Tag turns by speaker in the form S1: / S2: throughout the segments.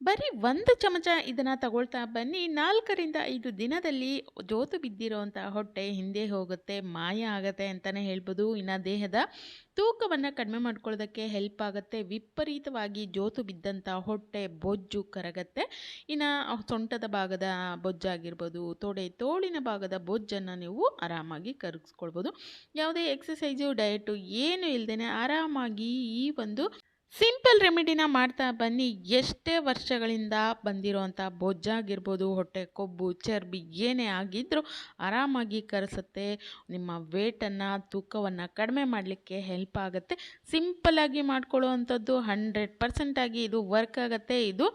S1: ಬರೀ ಒಂದು ಚಮಚ ಇದನ್ನು ತಗೊಳ್ತಾ ಬನ್ನಿ. ನಾಲ್ಕರಿಂದ ಐದು ದಿನದಲ್ಲಿ ಜೋತು ಬಿದ್ದಿರೋವಂಥ ಹೊಟ್ಟೆ ಹಿಂದೆ ಹೋಗುತ್ತೆ, ಮಾಯ ಆಗುತ್ತೆ ಅಂತಲೇ ಹೇಳ್ಬೋದು. ಇನ್ನು ದೇಹದ ತೂಕವನ್ನು ಕಡಿಮೆ ಮಾಡ್ಕೊಳ್ಳೋದಕ್ಕೆ ಹೆಲ್ಪ್ ಆಗುತ್ತೆ. ವಿಪರೀತವಾಗಿ ಜೋತು ಬಿದ್ದಂಥ ಹೊಟ್ಟೆ ಬೊಜ್ಜು ಕರಗತ್ತೆ. ಇನ್ನು ಸೊಂಟದ ಭಾಗದ ಬೊಜ್ಜಾಗಿರ್ಬೋದು, ತೊಡೆ ತೋಳಿನ ಭಾಗದ ಬೊಜ್ಜನ್ನು ನೀವು ಆರಾಮಾಗಿ ಕರಗಿಸ್ಕೊಳ್ಬೋದು. ಯಾವುದೇ ಎಕ್ಸಸೈಸು ಡಯಟು ಏನು ಇಲ್ಲದೇ ಆರಾಮಾಗಿ ಈ ಒಂದು ಸಿಂಪಲ್ ರೆಮಿಡಿನ ಮಾಡ್ತಾ ಬನ್ನಿ. ಎಷ್ಟೇ ವರ್ಷಗಳಿಂದ ಬಂದಿರೋವಂಥ ಬೊಜ್ಜಾಗಿರ್ಬೋದು, ಹೊಟ್ಟೆ ಕೊಬ್ಬು, ಚರ್ಬಿ ಏನೇ ಆಗಿದ್ದರೂ ಆರಾಮಾಗಿ ಕರೆಸುತ್ತೆ. ನಿಮ್ಮ ವೇಟನ್ನು, ತೂಕವನ್ನು ಕಡಿಮೆ ಮಾಡಲಿಕ್ಕೆ ಹೆಲ್ಪ್ ಆಗುತ್ತೆ. ಸಿಂಪಲ್ಲಾಗಿ ಮಾಡ್ಕೊಳ್ಳುವಂಥದ್ದು ಹಂಡ್ರೆಡ್ ಪರ್ಸೆಂಟಾಗಿ ಇದು ವರ್ಕ್ ಆಗುತ್ತೆ. ಇದು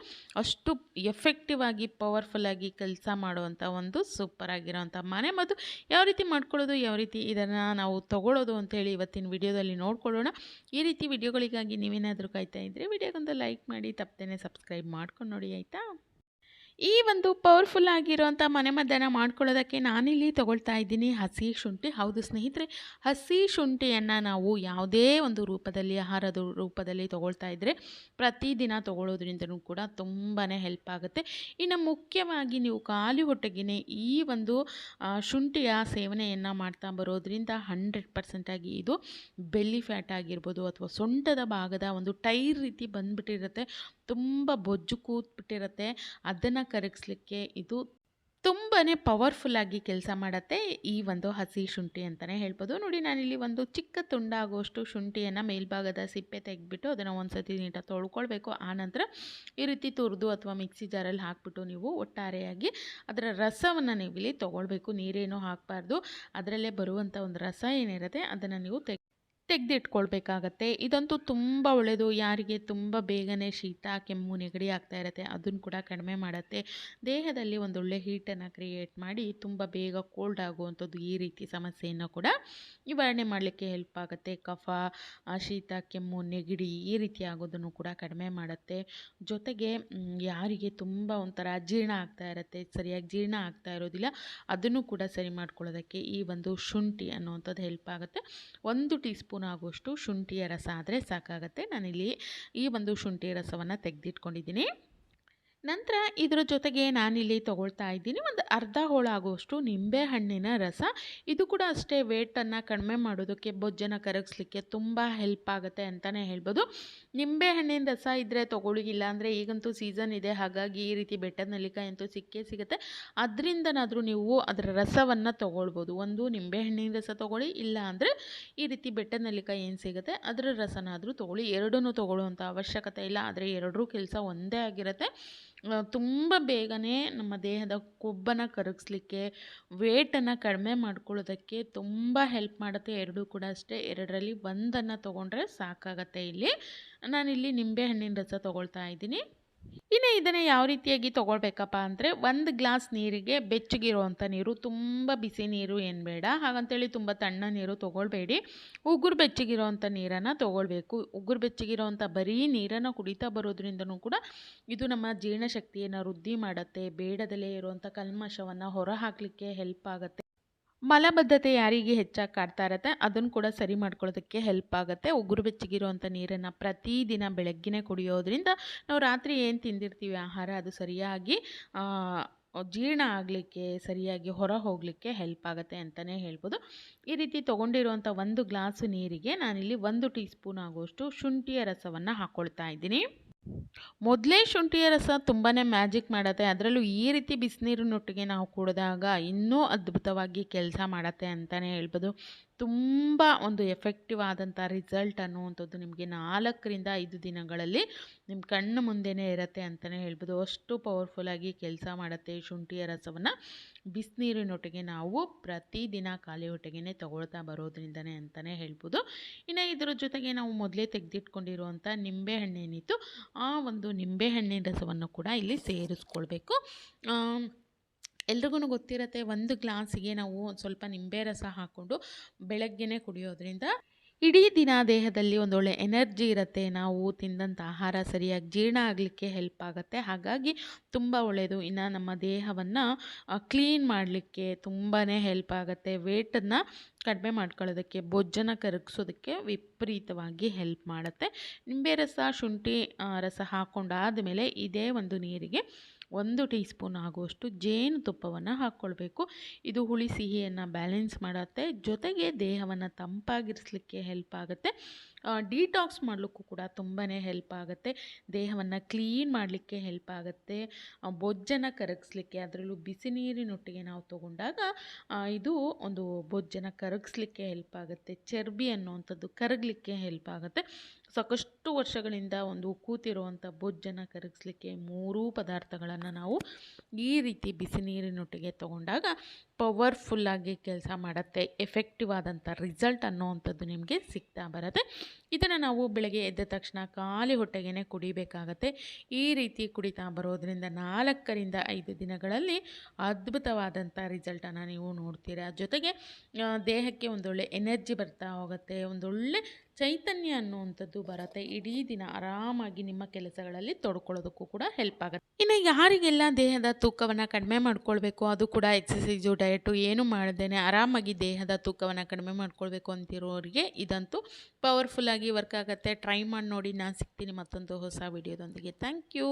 S1: ಅಷ್ಟು ಎಫೆಕ್ಟಿವ್ ಆಗಿ ಪವರ್ಫುಲ್ಲಾಗಿ ಕೆಲಸ ಮಾಡುವಂಥ ಒಂದು ಸೂಪರ್ ಆಗಿರೋವಂಥ ಮನೆ. ಮದ್ದು ಯಾವ ರೀತಿ ಮಾಡ್ಕೊಳ್ಳೋದು, ಯಾವ ರೀತಿ ಇದನ್ನು ನಾವು ತಗೊಳ್ಳೋದು ಅಂತೇಳಿ ಇವತ್ತಿನ ವಿಡಿಯೋದಲ್ಲಿ ನೋಡ್ಕೊಳ್ಳೋಣ. ಈ ರೀತಿ ವಿಡಿಯೋಗಳಿಗಾಗಿ ನೀವೇನಾದರೂ ಕಾಯ್ತಾ ಇದ್ದರೆ ವಿಡಿಯೋಗೊಂದು ಲೈಕ್ ಮಾಡಿ ತಪ್ಪದೇ ಸಬ್ಸ್ಕ್ರೈಬ್ ಮಾಡ್ಕೊಂಡು ನೋಡಿ ಆಯಿತಾ? ಈ ಒಂದು ಪವರ್ಫುಲ್ ಆಗಿರೋಂಥ ಮನೆಮದ್ದನ್ನು ಮಾಡ್ಕೊಳ್ಳೋದಕ್ಕೆ ನಾನಿಲ್ಲಿ ತಗೊಳ್ತಾ ಇದ್ದೀನಿ. ಹಸಿ ಶುಂಠಿ. ಹೌದು ಸ್ನೇಹಿತರೆ, ಹಸಿ ಶುಂಠಿಯನ್ನು ನಾವು ಯಾವುದೇ ಒಂದು ರೂಪದಲ್ಲಿ ಆಹಾರದ ರೂಪದಲ್ಲಿ ತೊಗೊಳ್ತಾ ಇದ್ದರೆ ಪ್ರತಿದಿನ ತೊಗೊಳ್ಳೋದ್ರಿಂದನೂ ಕೂಡ ತುಂಬಾ ಹೆಲ್ಪ್ ಆಗುತ್ತೆ. ಇನ್ನು ಮುಖ್ಯವಾಗಿ ನೀವು ಖಾಲಿ ಹೊಟ್ಟೆಗೆ ಈ ಒಂದು ಶುಂಠಿಯ ಸೇವನೆಯನ್ನು ಮಾಡ್ತಾ ಬರೋದ್ರಿಂದ ಹಂಡ್ರೆಡ್ ಪರ್ಸೆಂಟಾಗಿ ಇದು ಬೆಲ್ಲಿ ಫ್ಯಾಟ್ ಆಗಿರ್ಬೋದು ಅಥವಾ ಸೊಂಟದ ಭಾಗದ ಒಂದು ಟೈರ್ ರೀತಿ ಬಂದುಬಿಟ್ಟಿರುತ್ತೆ. ತುಂಬ ಬೊಜ್ಜು ಕೂತ್ಬಿಟ್ಟಿರುತ್ತೆ. ಅದನ್ನು ಕರಗಿಸ್ಲಿಕ್ಕೆ ಇದು ತುಂಬಾ ಪವರ್ಫುಲ್ಲಾಗಿ ಕೆಲಸ ಮಾಡುತ್ತೆ ಈ ಒಂದು ಹಸಿ ಶುಂಠಿ ಅಂತಲೇ ಹೇಳ್ಬೋದು. ನೋಡಿ, ನಾನಿಲ್ಲಿ ಒಂದು ಚಿಕ್ಕ ತುಂಡಾಗುವಷ್ಟು ಶುಂಠಿಯನ್ನು ಮೇಲ್ಭಾಗದ ಸಿಪ್ಪೆ ತೆಗೆದ್ಬಿಟ್ಟು ಅದನ್ನು ಒಂದು ಸತಿ ನೀಟಾಗಿ ತೊಳ್ಕೊಳ್ಬೇಕು. ಆನಂತರ ಈ ರೀತಿ ತುರಿದು ಅಥವಾ ಮಿಕ್ಸಿ ಜಾರಲ್ಲಿ ಹಾಕ್ಬಿಟ್ಟು ನೀವು ಒಟ್ಟಾರೆಯಾಗಿ ಅದರ ರಸವನ್ನು ನೀವು ಇಲ್ಲಿ ತೊಗೊಳ್ಬೇಕು. ನೀರೇನು ಹಾಕಬಾರ್ದು. ಅದರಲ್ಲೇ ಬರುವಂಥ ಒಂದು ರಸ ಏನಿರುತ್ತೆ ಅದನ್ನು ನೀವು ತೆಗ್ ತೆಗೆದಿಟ್ಕೊಳ್ಬೇಕಾಗತ್ತೆ. ಇದಂತೂ ತುಂಬ ಒಳ್ಳೆಯದು ಯಾರಿಗೆ ತುಂಬ ಬೇಗನೆ ಶೀತ, ಕೆಮ್ಮು, ನೆಗಡಿ ಆಗ್ತಾ ಇರುತ್ತೆ ಅದನ್ನು ಕೂಡ ಕಡಿಮೆ ಮಾಡುತ್ತೆ. ದೇಹದಲ್ಲಿ ಒಂದೊಳ್ಳೆ ಹೀಟನ್ನು ಕ್ರಿಯೇಟ್ ಮಾಡಿ ತುಂಬ ಬೇಗ ಕೋಲ್ಡ್ ಆಗುವಂಥದ್ದು ಈ ರೀತಿ ಸಮಸ್ಯೆಯನ್ನು ಕೂಡ ನಿವಾರಣೆ ಮಾಡಲಿಕ್ಕೆ ಹೆಲ್ಪ್ ಆಗುತ್ತೆ. ಕಫ ಶೀತ, ಕೆಮ್ಮು, ನೆಗಡಿ ಈ ರೀತಿ ಆಗೋದನ್ನು ಕೂಡ ಕಡಿಮೆ ಮಾಡುತ್ತೆ. ಜೊತೆಗೆ ಯಾರಿಗೆ ತುಂಬ ಒಂಥರ ಜೀರ್ಣ ಆಗ್ತಾ ಇರುತ್ತೆ, ಸರಿಯಾಗಿ ಜೀರ್ಣ ಆಗ್ತಾ ಇರೋದಿಲ್ಲ, ಅದನ್ನು ಕೂಡ ಸರಿ ಮಾಡ್ಕೊಳ್ಳೋದಕ್ಕೆ ಈ ಒಂದು ಶುಂಠಿ ಅನ್ನುವಂಥದ್ದು ಹೆಲ್ಪ್ ಆಗುತ್ತೆ. ಒಂದು ಟೀ ಆಗುವಷ್ಟು ಶುಂಠಿಯ ರಸ ಆದರೆ ಸಾಕಾಗುತ್ತೆ. ನಾನಿಲ್ಲಿ ಈ ಒಂದು ಶುಂಠಿ ರಸವನ್ನು ತೆಗೆದಿಟ್ಕೊಂಡಿದ್ದೀನಿ. ನಂತರ ಇದರ ಜೊತೆಗೆ ನಾನಿಲ್ಲಿ ತೊಗೊಳ್ತಾ ಇದ್ದೀನಿ. ಒಂದು ಅರ್ಧ ಹೋಳಾಗುವಷ್ಟು ನಿಂಬೆಹಣ್ಣಿನ ರಸ. ಇದು ಕೂಡ ಅಷ್ಟೇ ವೇಟನ್ನು ಕಡಿಮೆ ಮಾಡೋದಕ್ಕೆ ಬೊಜ್ಜನ್ನು ಕರಗಿಸ್ಲಿಕ್ಕೆ ತುಂಬ ಹೆಲ್ಪ್ ಆಗುತ್ತೆ ಅಂತಲೇ ಹೇಳ್ಬೋದು. ನಿಂಬೆಹಣ್ಣಿನ ರಸ ಇದ್ದರೆ ತೊಗೊಳ್ಳಿ ಇಲ್ಲ ಅಂದರೆ ಈಗಂತೂ ಸೀಸನ್ ಇದೆ, ಹಾಗಾಗಿ ಈ ರೀತಿ ಬೆಟ್ಟದ ನೆಲ್ಲಿಕಾಯಿ ಅಂತೂ ಸಿಕ್ಕೇ ಸಿಗುತ್ತೆ. ಅದರಿಂದನಾದರೂ ನೀವು ಅದರ ರಸವನ್ನು ತೊಗೊಳ್ಬೋದು. ಒಂದು ನಿಂಬೆಹಣ್ಣಿನ ರಸ ತೊಗೊಳ್ಳಿ ಇಲ್ಲ ಅಂದರೆ ಈ ರೀತಿ ಬೆಟ್ಟದ ನೆಲ್ಲಿಕಾಯಿ ಏನು ಸಿಗುತ್ತೆ, ಅದರ ರಸನಾದರೂ ತೊಗೊಳ್ಳಿ. ಎರಡನ್ನೂ ತೊಗೊಳ್ಳುವಂಥ ಅವಶ್ಯಕತೆ ಇಲ್ಲ, ಆದರೆ ಎರಡರೂ ಕೆಲಸ ಒಂದೇ ಆಗಿರುತ್ತೆ. ತುಂಬ ಬೇಗನೆ ನಮ್ಮ ದೇಹದ ಕೊಬ್ಬನ್ನು ಕರಗಿಸ್ಲಿಕ್ಕೆ ವೇಟನ್ನು ಕಡಿಮೆ ಮಾಡ್ಕೊಳ್ಳೋದಕ್ಕೆ ತುಂಬ ಹೆಲ್ಪ್ ಮಾಡುತ್ತೆ. ಎರಡೂ ಕೂಡ ಅಷ್ಟೇ. ಎರಡರಲ್ಲಿ ಒಂದನ್ನು ತೊಗೊಂಡ್ರೆ ಸಾಕಾಗತ್ತೆ ಇಲ್ಲಿ. ನಾನಿಲ್ಲಿ ನಿಂಬೆಹಣ್ಣಿನ ರಸ ತೊಗೊಳ್ತಾ ಇದ್ದೀನಿ. ಇನ್ನು ಇದನ್ನು ಯಾವ ರೀತಿಯಾಗಿ ತೊಗೊಳ್ಬೇಕಪ್ಪ ಅಂದರೆ ಒಂದು ಗ್ಲಾಸ್ ನೀರಿಗೆ ಬೆಚ್ಚಗಿರುವಂಥ ನೀರು, ತುಂಬ ಬಿಸಿ ನೀರು ಏನು ಬೇಡ, ಹಾಗಂತೇಳಿ ತುಂಬ ತಣ್ಣ ನೀರು ತೊಗೊಳ್ಬೇಡಿ. ಉಗುರು ಬೆಚ್ಚಗಿರೋವಂಥ ನೀರನ್ನು ತೊಗೊಳ್ಬೇಕು. ಉಗುರು ಬೆಚ್ಚಗಿರೋವಂಥ ಬರೀ ನೀರನ್ನು ಕುಡಿತಾ ಬರೋದ್ರಿಂದನೂ ಕೂಡ ಇದು ನಮ್ಮ ಜೀರ್ಣಶಕ್ತಿಯನ್ನು ವೃದ್ಧಿ ಮಾಡುತ್ತೆ. ಬೇಡದಲ್ಲೇ ಇರುವಂಥ ಕಲ್ಮಶವನ್ನು ಹೊರಹಾಕಲಿಕ್ಕೆ ಹೆಲ್ಪ್ ಆಗುತ್ತೆ. ಮಲಬದ್ಧತೆ ಯಾರಿಗೆ ಹೆಚ್ಚಾಗಿ ಕಾಡ್ತಾ ಇರತ್ತೆ ಅದನ್ನು ಕೂಡ ಸರಿ ಮಾಡ್ಕೊಳ್ಳೋದಕ್ಕೆ ಹೆಲ್ಪ್ ಆಗುತ್ತೆ. ಉಗುರು ಬೆಚ್ಚಗಿರುವಂಥ ನೀರನ್ನು ಪ್ರತಿದಿನ ಬೆಳಗ್ಗೆನೇ ಕುಡಿಯೋದ್ರಿಂದ ನಾವು ರಾತ್ರಿ ಏನು ತಿಂದಿರ್ತೀವಿ ಆಹಾರ, ಅದು ಸರಿಯಾಗಿ ಜೀರ್ಣ ಆಗಲಿಕ್ಕೆ, ಸರಿಯಾಗಿ ಹೊರ ಹೋಗಲಿಕ್ಕೆ ಹೆಲ್ಪ್ ಆಗುತ್ತೆ ಅಂತಲೇ ಹೇಳ್ಬೋದು. ಈ ರೀತಿ ತೊಗೊಂಡಿರುವಂಥ ಒಂದು ಗ್ಲಾಸು ನೀರಿಗೆ ನಾನಿಲ್ಲಿ ಒಂದು ಟೀ ಸ್ಪೂನ್ ಆಗುವಷ್ಟು ಶುಂಠಿಯ ರಸವನ್ನು ಹಾಕ್ಕೊಳ್ತಾ ಇದ್ದೀನಿ. ಮೊದಲೇ ಶುಂಠಿಯ ರಸ ತುಂಬಾ ಮ್ಯಾಜಿಕ್ ಮಾಡುತ್ತೆ. ಅದರಲ್ಲೂ ಈ ರೀತಿ ಬಿಸಿನೀರಿನೊಟ್ಟಿಗೆ ನಾವು ಕುಡಿದಾಗ ಇನ್ನೂ ಅದ್ಭುತವಾಗಿ ಕೆಲಸ ಮಾಡತ್ತೆ ಅಂತಲೇ ಹೇಳ್ಬೋದು. ತುಂಬ ಒಂದು ಎಫೆಕ್ಟಿವ್ ಆದಂಥ ರಿಸಲ್ಟ್ ಅನ್ನುವಂಥದ್ದು ನಿಮಗೆ ನಾಲ್ಕರಿಂದ ಐದು ದಿನಗಳಲ್ಲಿ ನಿಮ್ಮ ಕಣ್ಣು ಮುಂದೆನೇ ಇರುತ್ತೆ ಅಂತಲೇ ಹೇಳ್ಬೋದು. ಅಷ್ಟು ಪವರ್ಫುಲ್ಲಾಗಿ ಕೆಲಸ ಮಾಡುತ್ತೆ ಶುಂಠಿಯ ರಸವನ್ನು. ಬಿಸಿನೀರಿನೊಟ್ಟಿಗೆ ನಾವು ಪ್ರತಿದಿನ ಖಾಲಿ ಹೊಟ್ಟೆಗೆ ತಗೊಳ್ತಾ ಬರೋದ್ರಿಂದನೇ ಅಂತಲೇ ಹೇಳ್ಬೋದು. ಇನ್ನು ಇದರ ಜೊತೆಗೆ ನಾವು ಮೊದಲೇ ತೆಗೆದಿಟ್ಕೊಂಡಿರುವಂಥ ನಿಂಬೆಹಣ್ಣೇನಿತ್ತು, ಆ ಒಂದು ನಿಂಬೆಹಣ್ಣಿನ ರಸವನ್ನು ಕೂಡ ಇಲ್ಲಿ ಸೇರಿಸ್ಕೊಳ್ಬೇಕು. ಎಲ್ರಿಗೂ ಗೊತ್ತಿರುತ್ತೆ ಒಂದು ಗ್ಲಾಸಿಗೆ ನಾವು ಒಂದು ಸ್ವಲ್ಪ ನಿಂಬೆ ರಸ ಹಾಕ್ಕೊಂಡು ಬೆಳಗ್ಗೆನೇ ಕುಡಿಯೋದ್ರಿಂದ ಇಡೀ ದಿನ ದೇಹದಲ್ಲಿ ಒಂದೊಳ್ಳೆ ಎನರ್ಜಿ ಇರುತ್ತೆ. ನಾವು ತಿಂದಂಥ ಆಹಾರ ಸರಿಯಾಗಿ ಜೀರ್ಣ ಆಗಲಿಕ್ಕೆ ಹೆಲ್ಪ್ ಆಗುತ್ತೆ. ಹಾಗಾಗಿ ತುಂಬ ಒಳ್ಳೆಯದು ಇನ್ನು ನಮ್ಮ ದೇಹವನ್ನು ಕ್ಲೀನ್ ಮಾಡಲಿಕ್ಕೆ ತುಂಬಾ ಹೆಲ್ಪ್ ಆಗುತ್ತೆ. ವೇಟನ್ನು ಕಡಿಮೆ ಮಾಡ್ಕೊಳ್ಳೋದಕ್ಕೆ ಬೊಜ್ಜನ ಕರಗಿಸೋದಕ್ಕೆ ವಿಪರೀತವಾಗಿ ಹೆಲ್ಪ್ ಮಾಡುತ್ತೆ. ನಿಂಬೆ ರಸ, ಶುಂಠಿ ರಸ ಹಾಕ್ಕೊಂಡಾದ ಮೇಲೆ ಇದೇ ಒಂದು ನೀರಿಗೆ ಒಂದು ಟೀ ಸ್ಪೂನ್ ಆಗುವಷ್ಟು ಜೇನುತುಪ್ಪವನ್ನು ಹಾಕ್ಕೊಳ್ಬೇಕು. ಇದು ಹುಳಿ ಸಿಹಿಯನ್ನು ಬ್ಯಾಲೆನ್ಸ್ ಮಾಡುತ್ತೆ. ಜೊತೆಗೆ ದೇಹವನ್ನು ತಂಪಾಗಿರಿಸಲಿಕ್ಕೆ ಹೆಲ್ಪ್ ಆಗುತ್ತೆ. ಡಿಟಾಕ್ಸ್ ಮಾಡಲಿಕ್ಕೂ ಕೂಡ ತುಂಬಾ ಹೆಲ್ಪ್ ಆಗುತ್ತೆ. ದೇಹವನ್ನು ಕ್ಲೀನ್ ಮಾಡಲಿಕ್ಕೆ ಹೆಲ್ಪ್ ಆಗುತ್ತೆ. ಬೊಜ್ಜನ್ನು ಕರಗಿಸ್ಲಿಕ್ಕೆ, ಅದರಲ್ಲೂ ಬಿಸಿ ನೀರಿನೊಟ್ಟಿಗೆ ನಾವು ತಗೊಂಡಾಗ ಇದು ಒಂದು ಬೊಜ್ಜನ್ನು ಕರಗಿಸ್ಲಿಕ್ಕೆ ಹೆಲ್ಪ್ ಆಗುತ್ತೆ. ಚರ್ಬಿ ಅನ್ನುವಂಥದ್ದು ಕರಗಲಿಕ್ಕೆ ಹೆಲ್ಪ್ ಆಗುತ್ತೆ. ಸಾಕಷ್ಟು ವರ್ಷಗಳಿಂದ ಒಂದು ಕೂತಿರುವಂಥ ಬೊಜ್ಜನ್ನು ಕರಗಿಸ್ಲಿಕ್ಕೆ ಮೂರೂ ಪದಾರ್ಥಗಳನ್ನು ನಾವು ಈ ರೀತಿ ಬಿಸಿ ನೀರಿನೊಟ್ಟಿಗೆ ತಗೊಂಡಾಗ ಪವರ್ಫುಲ್ಲಾಗಿ ಕೆಲಸ ಮಾಡುತ್ತೆ ಎಫೆಕ್ಟಿವ್ ಆದಂಥ ರಿಸಲ್ಟ್ ಅನ್ನೋವಂಥದ್ದು ನಿಮಗೆ ಸಿಗ್ತಾ ಬರುತ್ತೆ. ಇದನ್ನು ನಾವು ಬೆಳಗ್ಗೆ ಎದ್ದ ತಕ್ಷಣ ಖಾಲಿ ಹೊಟ್ಟೆಗೆ ಕುಡಿಬೇಕಾಗತ್ತೆ. ಈ ರೀತಿ ಕುಡಿತಾ ಬರೋದರಿಂದ ನಾಲ್ಕರಿಂದ ಐದು ದಿನಗಳಲ್ಲಿ ಅದ್ಭುತವಾದಂಥ ರಿಸಲ್ಟನ್ನು ನೀವು ನೋಡ್ತೀರಾ. ಜೊತೆಗೆ ದೇಹಕ್ಕೆ ಒಂದೊಳ್ಳೆ ಎನರ್ಜಿ ಬರ್ತಾ ಹೋಗುತ್ತೆ, ಒಂದೊಳ್ಳೆ ಚೈತನ್ಯ ಅನ್ನುವಂಥದ್ದು ಬರುತ್ತೆ. ಇಡೀ ದಿನ ಆರಾಮಾಗಿ ನಿಮ್ಮ ಕೆಲಸಗಳಲ್ಲಿ ತೊಡ್ಕೊಳ್ಳೋದಕ್ಕೂ ಕೂಡ ಹೆಲ್ಪ್ ಆಗುತ್ತೆ. ಇನ್ನು ಯಾರಿಗೆಲ್ಲ ದೇಹದ ತೂಕವನ್ನು ಕಡಿಮೆ ಮಾಡ್ಕೊಳ್ಬೇಕು, ಅದು ಕೂಡ ಎಕ್ಸಸೈಸು ಡಯಟು ಏನು ಮಾಡ್ದೇನೆ, ಆರಾಮಾಗಿ ದೇಹದ ತೂಕವನ್ನು ಕಡಿಮೆ ಮಾಡ್ಕೊಳ್ಬೇಕು ಅಂತಿರೋರಿಗೆ ಇದಂತೂ ಪವರ್ಫುಲ್ಲಾಗಿ ವರ್ಕ್ ಆಗುತ್ತೆ. ಟ್ರೈ ಮಾಡಿ ನೋಡಿ, ನಾನು ಸಿಗ್ತೀನಿ ಮತ್ತೊಂದು ಹೊಸ ವಿಡಿಯೋದೊಂದಿಗೆ ಥ್ಯಾಂಕ್ ಯು